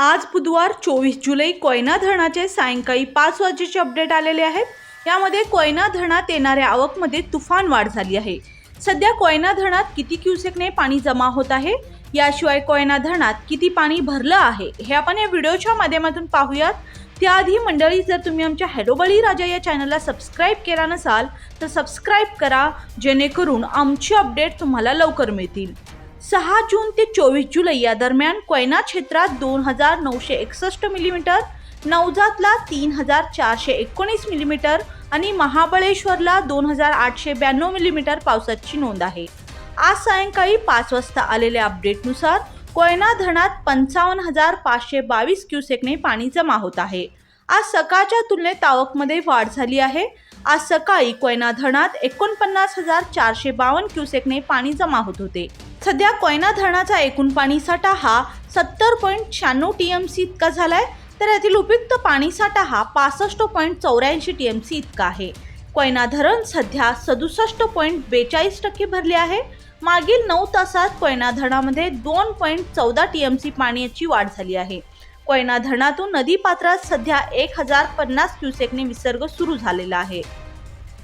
आज बुधवार चोवीस जुलै कोयना धरणाचे सायंकाळी पाच वाजेचे अपडेट आलेले आहेत. यामध्ये कोयना धरणात येणाऱ्या आवकमध्ये तुफान वाढ झाली आहे. सध्या कोयना धरणात किती क्युसेकने पाणी जमा होत आहे? याशिवाय कोयना धरणात किती पाणी भरलं आहे? हे आपण या व्हिडिओच्या माध्यमातून पाहूयात. त्याआधी मंडळी जर तुम्ही आमच्या हॅलोबळी राजा या चॅनलला सबस्क्राईब केला नसाल तर सबस्क्राईब करा जेणेकरून आमची अपडेट तुम्हाला लवकर मिळतील. सहा जून ते चोवीस जुलै या दरम्यान कोयना क्षेत्रात दोन हजार नऊशे एकसष्ट मिलीमीटर नवजातला तीन हजार चारशे एकोणीस मिलीमीटर आणि महाबळेश्वरला दोन हजार आठशे ब्याण्णव मिलीमीटर पावसाची नोंद आहे. आज सायंकाळी पाच वाजता आलेल्या अपडेटनुसार कोयना धरणात पंचावन्न हजार पाचशे बावीस क्युसेकने पाणी जमा होत आहे. आज सकाळच्या तुलनेत आवकमध्ये वाढ झाली आहे. आज सकाळी कोयना धरणात एकोणपन्नास हजार चारशे बावन्न क्युसेकने पाणी जमा होत होते. सध्या कोयना धरणाचा एकूण पाणीसाठा हा सत्तर पॉईंट शहाण्णव टी एम सी इतका झालाय तर यातील उपयुक्त पाणीसाठा हा पासष्ट पॉईंट चौऱ्याऐंशी टी एम सी इतका आहे. कोयना धरण सध्या सदुसष्ट पॉईंट बेचाळीस टक्के भरले आहे. मागील नऊ तासात कोयना धरणामध्ये दोन पॉईंट चौदा टी एम सी पाण्याची वाढ झाली आहे. कोयना धरणातून नदीपात्रात सध्या एक हजार पन्नास क्युसेकने विसर्ग सुरू झालेला आहे.